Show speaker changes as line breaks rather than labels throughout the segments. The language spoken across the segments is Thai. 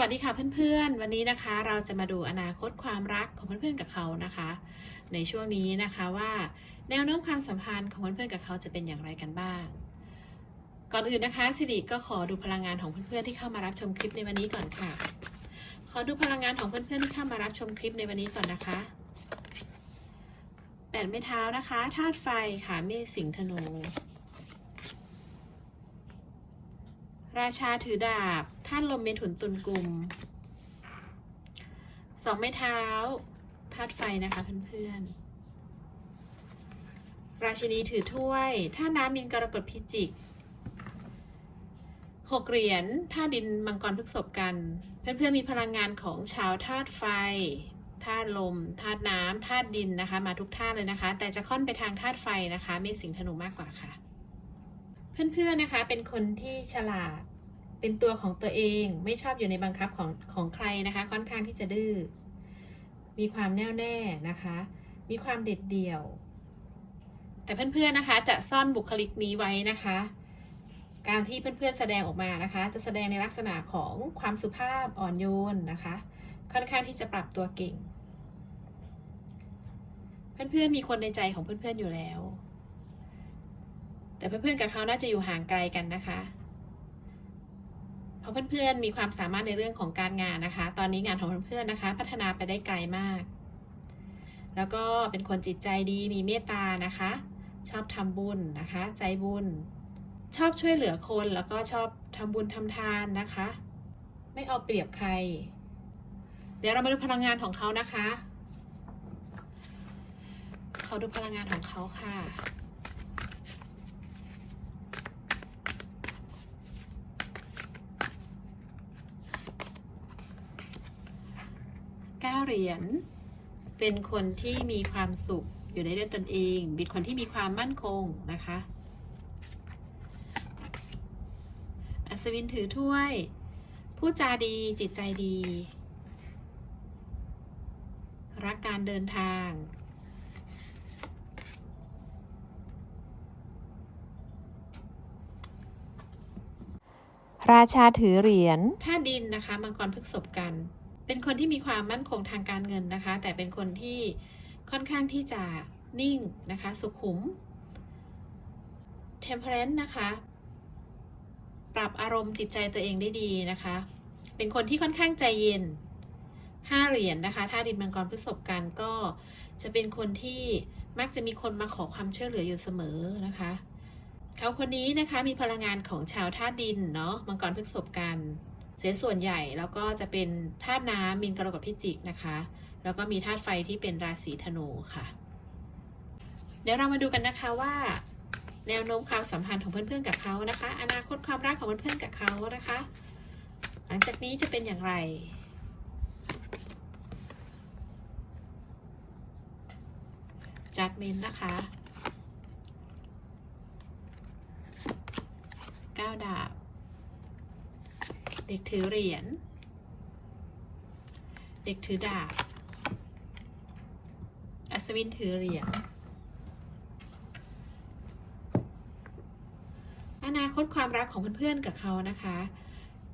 วัสดีค่ะเพื่อนๆ วันนี้นะคะเราจะมาดูอนาคตความรักของเพื่อนๆกับเขานะคะ ในช่วงนี้นะคะว่าแนวโน้มความสัมพันธ์ของเพื่อนๆกับเขาจะเป็นอย่างไรกันบ้าง ก่อนอื่นนะคะสิริก็ขอดูพลังงานของเพื่อนๆที่เข้ามารับชมคลิปในวันนี้ก่อนค่ะ ขอดูพลังงานของเพื่อนๆที่เข้ามารับชมคลิปในวันนี้ก่อนนะคะแปดไม้เท้านะคะธาตุไฟค่ะเมษสิงห์ธนู ราชาถือดาบ ท่านลมเมถุนตุลกลุ่มสองไม้เท้าธาตุไฟนะคะเพื่อนๆ ราชินีถือถ้วย ท่าน้ำมินกรกฎพิจิกหกเหรียญท่าดินมังกรพฤกษบกัน เพื่อนๆมีพลังงานของชาวธาตุไฟธาตุลมธาตุน้ำธาตุดินนะคะ มาทุกธาตุเลยนะคะ แต่จะค่อนไปทางธาตุไฟนะคะ เมษสิงธนูมากกว่าค่ะ เพื่อนๆนะคะเป็นคนที่ฉลาด เป็นตัวของตัวเอง ไม่ชอบอยู่ในบังคับของของใครนะคะ ค่อนข้างที่จะดื้อ มีความแน่วแน่นะคะ มีความเด็ดเดี่ยว แต่เพื่อนๆนะคะ จะซ่อนบุคลิกนี้ไว้นะคะ การที่เพื่อนๆแสดงออกมานะคะ จะแสดงในลักษณะของความสุภาพอ่อนโยนนะคะ ค่อนข้างที่จะปรับตัวเก่ง เพื่อนๆมีคนในใจของเพื่อนๆอยู่แล้ว แต่เพื่อนๆกับเขาน่าจะอยู่ห่างไกลกันนะคะ เพราะเพื่อนๆมีความสามารถในเรื่องของการงานนะคะ ตอนนี้งานของเพื่อนๆนะคะ พัฒนาไปได้ไกลมาก แล้วก็เป็นคนจิตใจดีมีเมตตานะคะ ชอบทำบุญนะคะ ใจบุญ ชอบช่วยเหลือคนแล้วก็ชอบทำบุญทำทานนะคะ ไม่เอาเปรียบใคร เดี๋ยวเรามาดูพลังงานของเขานะคะ เขาดูพลังงานของเขาค่ะ เก้าเหรียญ เป็นคนที่มีความสุขอยู่ในด้วยตนเอง เป็นคนที่มีความมั่นคงนะคะ อัศวินถือถ้วยพูดจาดีจิตใจดี รักการเดินทาง
ราชาถือเหรียญ
ถ้าดินนะคะ มังกรพฤกษบกัน เป็นคนที่มีความมั่นคงทางการเงินนะคะ แต่เป็นคนที่ค่อนข้างที่จะนิ่งนะคะ สุขุม temperance นะคะ ปรับอารมณ์จิตใจตัวเองได้ดีนะคะ เป็นคนที่ค่อนข้างใจเย็นห้าเหรียญนะคะถ้าดินมังกรพฤษบกันก็จะเป็นคนที่มักจะมีคนมาขอความช่วยเหลืออยู่เสมอนะคะ เขาคนนี้นะคะมีพลังงานของชาวธาตุดินเนาะมังกรพฤษภกัน เสียส่วนใหญ่แล้วก็จะเป็นธาตุน้ำมินกรกฎพิจิกนะคะ แล้วก็มีธาตุไฟที่เป็นราศีธนูค่ะ เดี๋ยวเรามาดูกันนะคะว่าแนวโน้มความสัมพันธ์ของเพื่อนๆกับเขานะคะ อนาคตความรักของเพื่อนๆกับเขานะคะ หลังจากนี้จะเป็นอย่างไรจัดเมนนะคะก้าวดาบ เด็กถือเหรียญ เด็กถือดาบ อัศวินถือเหรียญ อนาคตความรักของเพื่อนๆกับเขานะคะ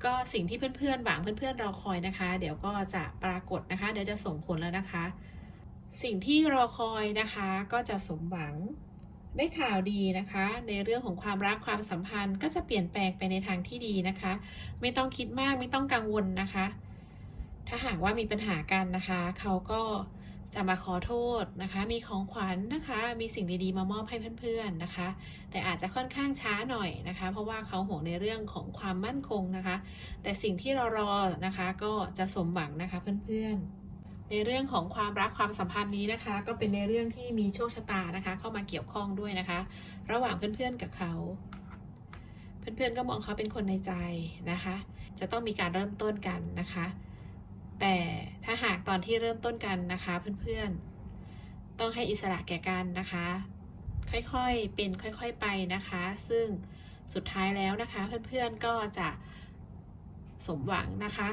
ก็สิ่งที่เพื่อนๆหวังเพื่อนๆรอคอยนะคะ เดี๋ยวก็จะปรากฏนะคะ เดี๋ยวจะส่งผลแล้วนะคะ สิ่งที่รอคอยนะคะก็จะสมหวัง ได้ข่าวดีนะคะ ในเรื่องของความรักความสัมพันธ์ก็จะเปลี่ยนแปลงไปในทางที่ดีนะคะ ไม่ต้องคิดมากไม่ต้องกังวลนะคะ ถ้าหากว่ามีปัญหากันนะคะ เขาก็จะมาขอโทษนะคะ มีของขวัญนะคะ มีสิ่งดีๆมามอบให้เพื่อนๆนะคะ แต่อาจจะค่อนข้างช้าหน่อยนะคะ เพราะว่าเขาห่วงในเรื่องของความมั่นคงนะคะ แต่สิ่งที่เรารอนะคะ ก็จะสมหวังนะคะเพื่อนๆ ในเรื่องของความรักความสัมพันธ์นี้นะคะ ก็เป็นในเรื่องที่มีโชคชะตานะคะ เข้ามาเกี่ยวข้องด้วยนะคะ ระหว่างเพื่อนๆกับเขา เพื่อนๆก็มองเขาเป็นคนในใจนะคะ จะต้องมีการเริ่มต้นกันนะคะ แต่ถ้าหากตอนที่เริ่มต้นกันนะคะ เพื่อนๆ ต้องให้อิสระแก่กันนะคะ ค่อยๆเป็นค่อยๆไปนะคะ ซึ่งสุดท้ายแล้วนะคะ เพื่อนๆก็จะสมหวังนะคะ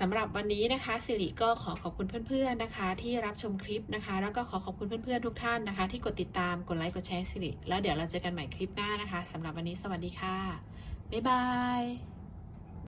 สำหรับวันนี้นะคะสิริก็ขอขอบคุณเพื่อนๆนะคะ ที่รับชมคลิปนะคะ แล้วก็ขอขอบคุณเพื่อนๆทุกท่านนะคะ ที่กดติดตามกดไลค์กดแชร์สิริแล้วเดี๋ยวเราเจอกันใหม่คลิปหน้านะคะสำหรับวันนี้สวัสดีค่ะ บ๊ายบาย